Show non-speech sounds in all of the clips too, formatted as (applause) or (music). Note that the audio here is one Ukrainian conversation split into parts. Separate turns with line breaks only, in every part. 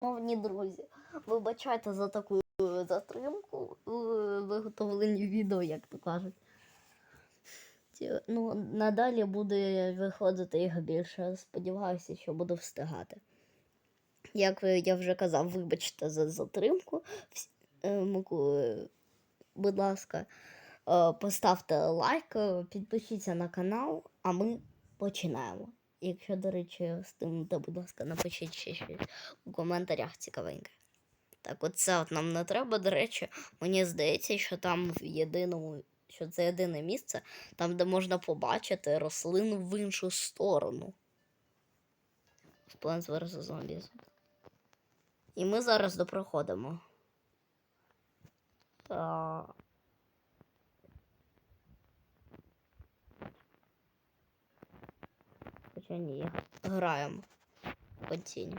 Шановні друзі, вибачайте за таку е, затримку у виготовленні відео, як то кажуть. Ну, надалі буде виходити їх більше. Сподіваюся, що буду встигати. Як я вже казав, вибачте за затримку. Е, е, Будь ласка, е, поставте лайк, е, підпишіться на канал, а ми починаємо. Якщо, до речі, стимнете, будь ласка, напишіть ще щось у коментарях цікавеньке. Так, оце от нам не треба. До речі, мені здається, що там в єдиному, що це єдине місце, там, де можна побачити рослину в іншу сторону. В Plants vs. Zombies. І ми зараз допроходимо. А... Хоча ні, граємо по тіні.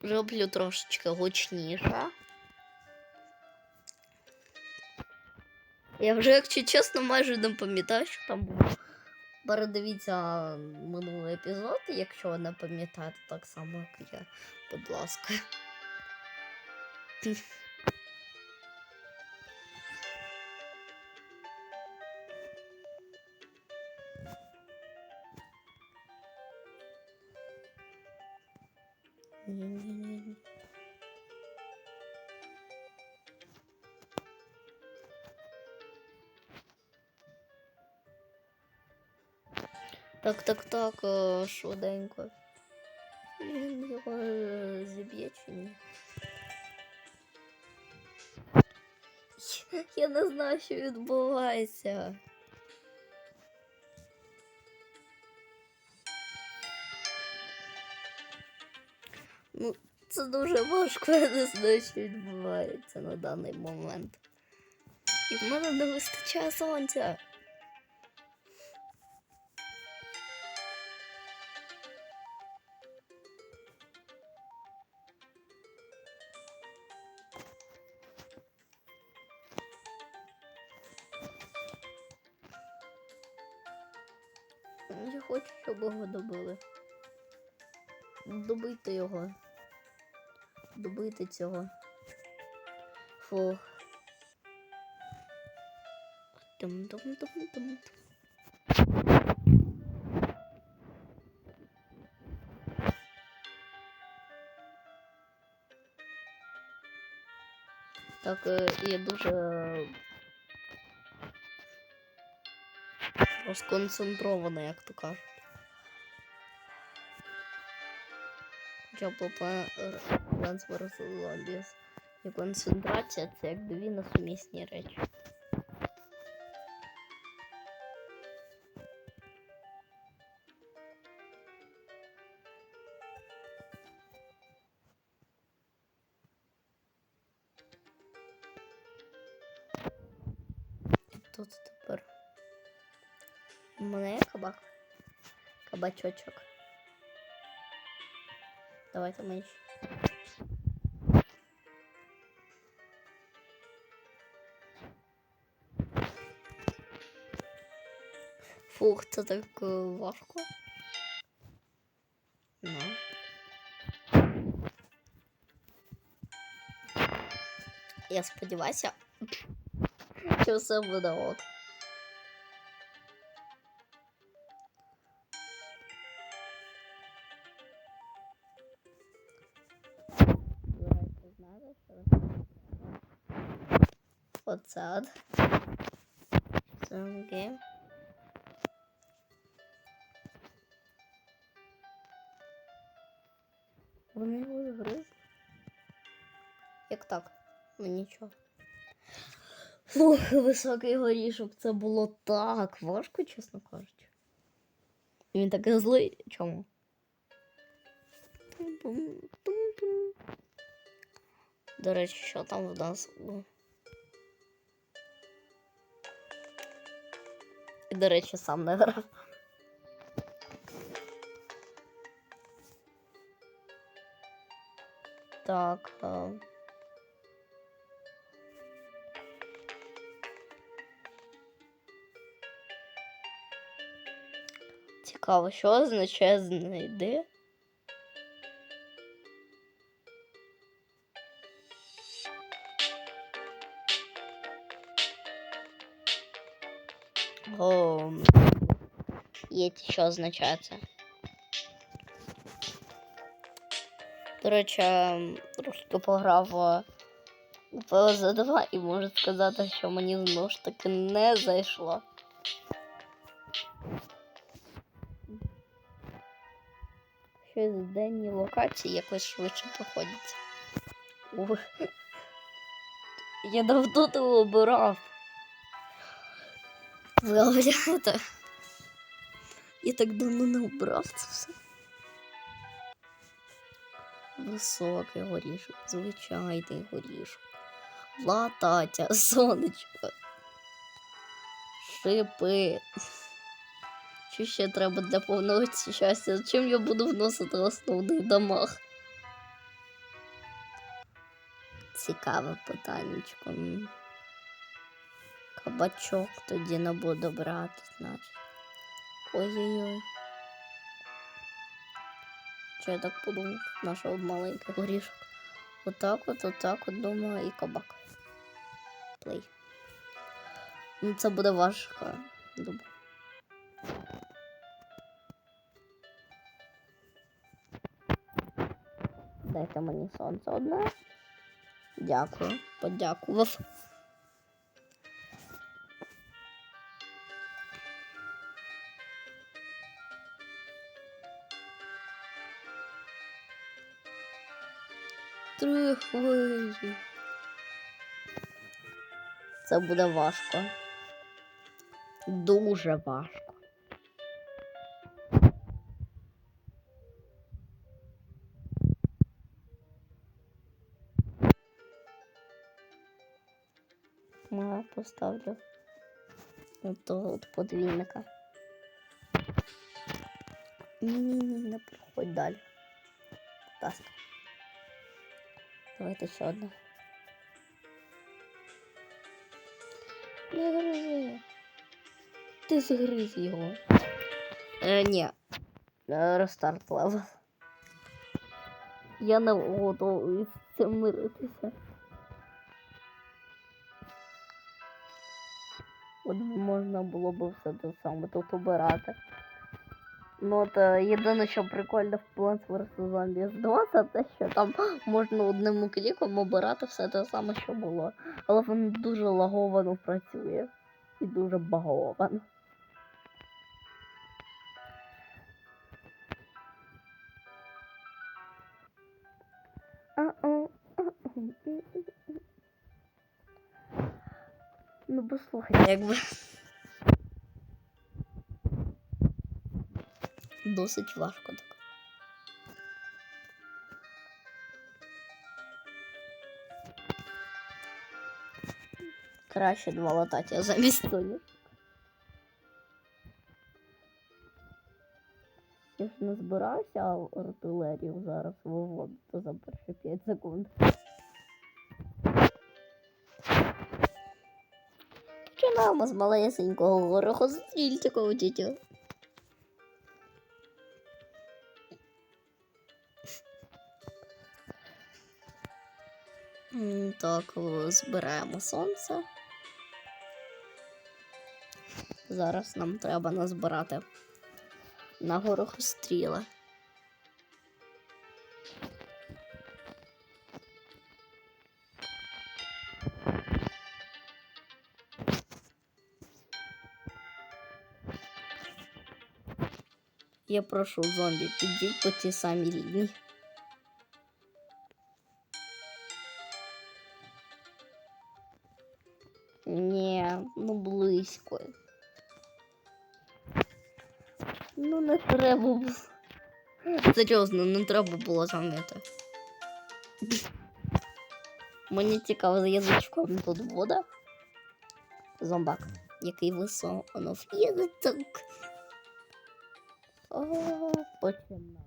Роблю трошечки гучніше. Я вже, якщо чесно, майже не пам'ятаю, що там було. Передивіться минулий епізод, якщо ви не пам'ятаєте так само, як я, будь ласка. Так, е, швиденько. Його е, зіб'є чи ні? Я не знаю, що відбувається. Ну, це дуже важко, (laughs) я не знаю, що відбувається на даний момент. І в мене не вистачає сонця. Я хочу, щоб його добили. Добити його. Добити цього. Фух. Тум-тум-тум-тум. Так, е, я дуже розконцентрована, як то кажуть. Хоча Plants vs. І концентрація це як дві несумісні речі. Кабачочок. Давайте ми ще. Фух, це так е, важко. Ну. Я сподіваюся, що (laughs) все буде ок. Оце. от. Some game. Вони його гризли. Як так? Ну нічого. Фух, високий горішок. Це було так важко, чесно кажучи. Він такий злий. Чому? До речі, що там в нас до речі, сам не грав. Так. А... Цікаво, що означає знайди? Є що означає це. До речі, ем, трошки пограв е, у ПОЗ-2 і можу сказати, що мені знову ж таки не зайшло. Щось денні локації якось швидше проходяться. Ух. Я давно не обирав. Виявляєте? Я так давно не обирав це все. Високий горішок, звичайний горішок. Лататя, (laughs) сонечко. Шипи. Що ще треба для повного щастя? Чим я буду вносити основний дамаг? Цікаве питаннячко. Кабачок тоді не буду брати, значить. Ой-ой-ой. Що я так подумав? Нашого маленький горішок. Отак от, отак от, думаю, і кабак. Плей. Ну, це буде важко. Думаю. Дайте мені сонце одне. Дякую, подякував. Це буде важко. Дуже важко. Я поставлю того от подвійника. Ні-ні-ні, не проходь далі. Ласка. Давайте ще одне. Не гризи. Ти згриз його. Е, ні. Е, Рестарт левел. Я не готовий з цим миритися. От можна було б все те саме тут обирати. Ну от е, єдине, що прикольно в Plants vs. Zombies 2, це те, що там (laughs) можна одним кліком обирати все те саме, що було. Але воно дуже лаговано працює. І дуже баговано. Ну, послухайте, якби. Досить важко так. Краще два латаття замість Соні. Я ж не збирався артилерію зараз виводити за перші 5 секунд. Починаємо з малесенького горохострільчика у дітю. М, Так, о, збираємо сонце. Зараз нам треба назбирати на горохостріла. Я прошу зомбі, підіть по ті самі лінії. Ну не треба було. Серйозно, не треба було замити. Мені цікаво за язичком тут вода. Зомбак, який висунув язичок. О, починаю.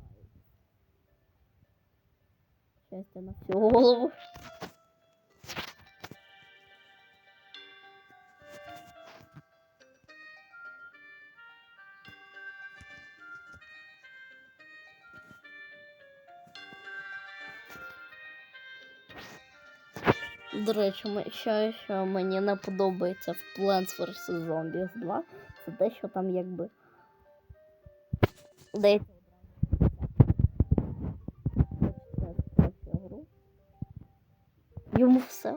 Щастя на всю голову. До речі, ще, що мені не подобається в Plants vs. Zombies 2, це те, що там якби. Десь. гру. Йому все.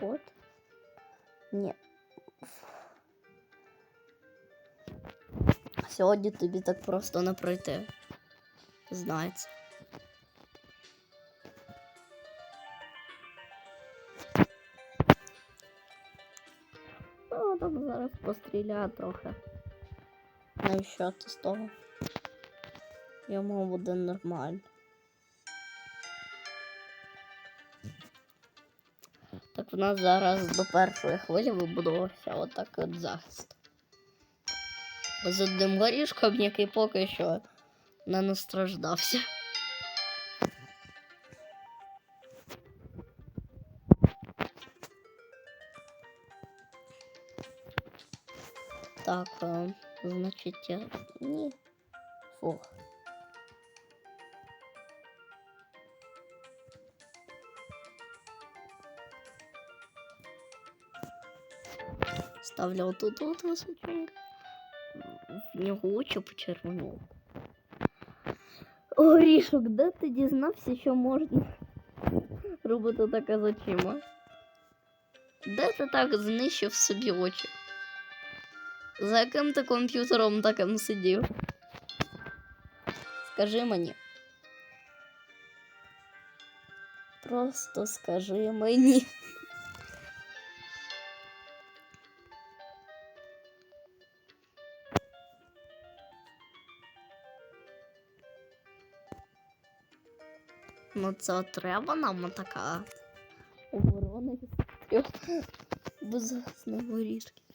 От. Ні. Сьогодні тобі так просто не пройти. Знається. Ну, там зараз постріляю трохи. Ну і що це з того? Йому буде нормально. Так в нас зараз до першої хвилі вибудувався отак от захист. З одним горішком, який поки що не настраждався. Так, е, значить, я... ні. Фух. Ставлю отут от височенько. В нього очі почервонули. Горішок, де ти дізнався, що можна робити таке з очима? Де ти так знищив собі очі? За яким ти комп'ютером таким сидів? Скажи мені. Просто скажи мені. Ну, це треба нам така оборона беззахисних горішків.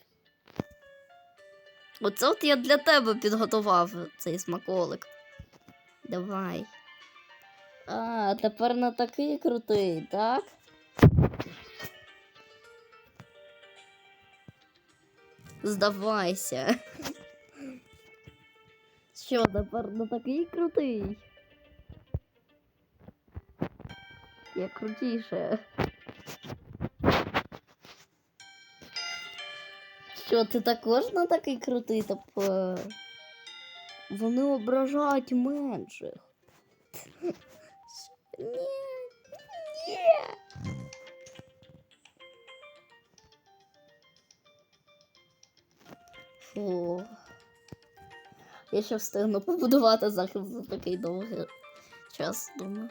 Оце от я для тебе підготував цей смаколик. Давай. А, тепер не такий крутий, так? Здавайся. (laughs) Що, тепер не такий крутий? Я крутіше. Що, ти також не такий крутий, тепер? Вони ображають менших. Ні. Ні. Фу. Я ще встигну побудувати захист за такий довгий час, думаю.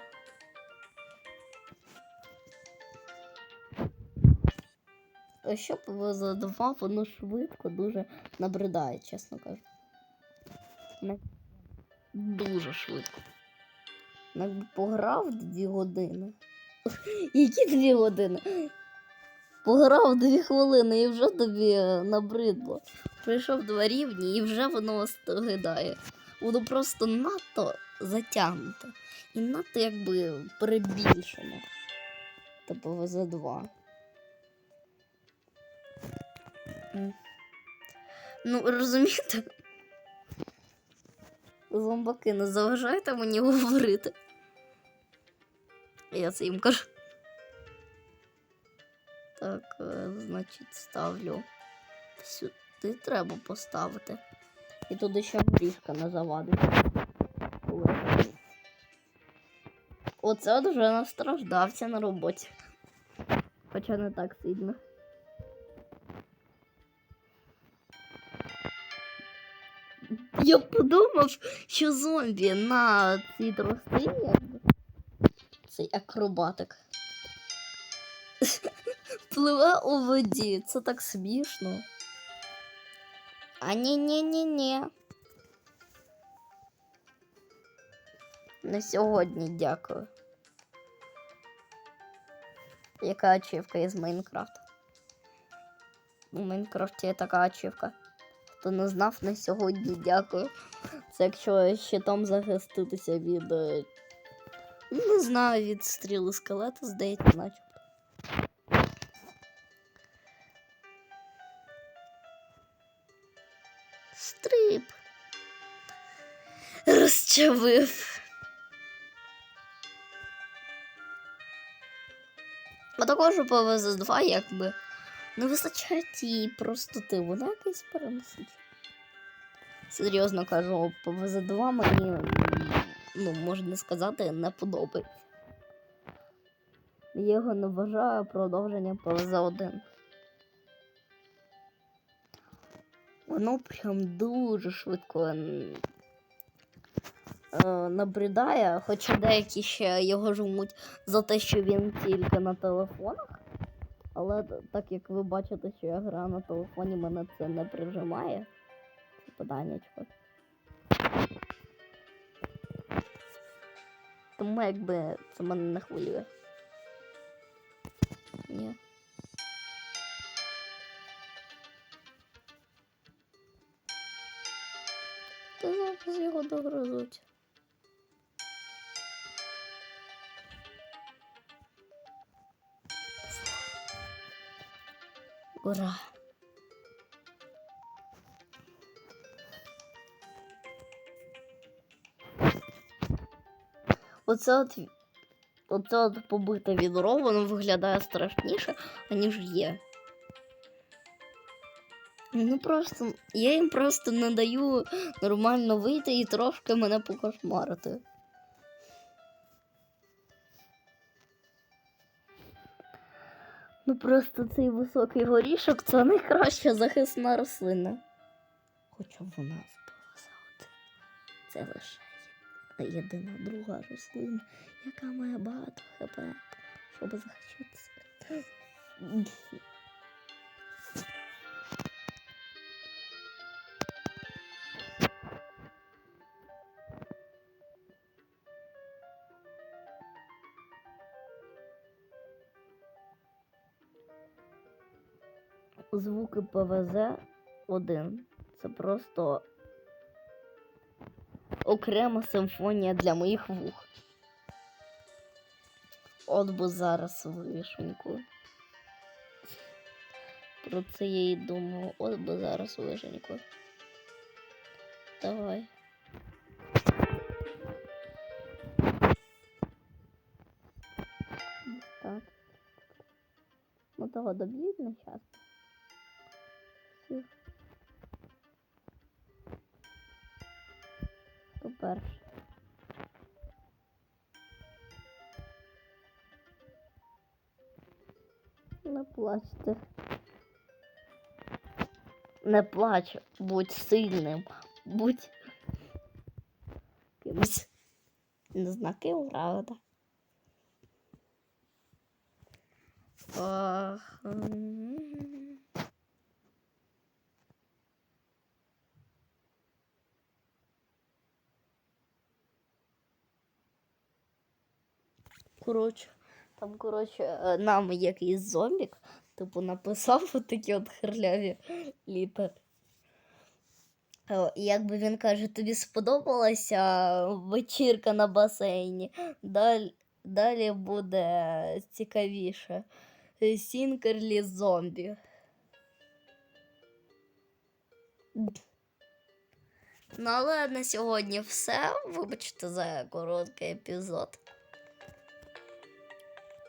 Що б за два, воно швидко дуже набридає, чесно кажу. Дуже швидко. Якби пограв дві години. (laughs) Які дві години? Пограв дві хвилини і вже тобі е, набридло. Пройшов два рівні і вже воно стогидає. Воно просто надто затягнуте. І надто якби перебільшено. Типу за два. Ну, розумієте? Зомбаки, не заважайте мені говорити. Я це їм кажу. Так, е, значить, ставлю. Сюди треба поставити. І туди ще горішка не завадить. Оце от вже настраждався на роботі. Хоча не так сильно. Я подумав, що зомбі на цій тростині цей акробатик. Пливе у воді. Це так смішно. А ні ні ні ні На сьогодні дякую. Яка ачівка із Майнкрафта? У Майнкрафті є така ачівка. Хто не знав на сьогодні, дякую. Це якщо щитом захиститися від. е, Не знаю, від стріли скелета, здається, наче. Стрип. Розчавив. А також у ПВЗ 2 якби не вистачає тієї простоти, вона якась переносить. Серйозно кажу, ПВЗ 2 мені, ну, можна сказати, не подобається. Я його не вважаю продовженням ПВЗ 1. Воно прям дуже швидко е, набридає, хоча деякі ще його жмуть за те, що він тільки на телефонах. Але так як ви бачите, що я граю на телефоні, мене це не прижимає. Це питаннячко. Тому якби це мене не хвилює. Ні. Та зараз його догрозуть. Ура! Оце от, оце от побите відро, воно виглядає страшніше, аніж є. Ну просто я їм просто не даю нормально вийти і трошки мене покошмарити. Ну просто цей високий горішок це найкраща захисна рослина. Хоча вона за один. Це лише єдина друга рослина, яка має багато хп, щоб захищатися. Звуки ПВЗ 1. Це просто окрема симфонія для моїх вух. От би зараз вишеньку. Про це я і думав. От би зараз вишеньку. Давай. Так. Ну того доб'ють на час. По-перше. Не плачте. Не плач, будь сильним, будь кимось. Не знаки правда. Ах. Коротше, там, коротше, е, нам якийсь зомбік, типу, написав (laughs) отакі от хирляві літери. Е, Якби він каже, тобі сподобалася вечірка на басейні. Далі, далі буде цікавіше. Сінкерлі зомбі. Ну, але на сьогодні все. Вибачте за короткий епізод.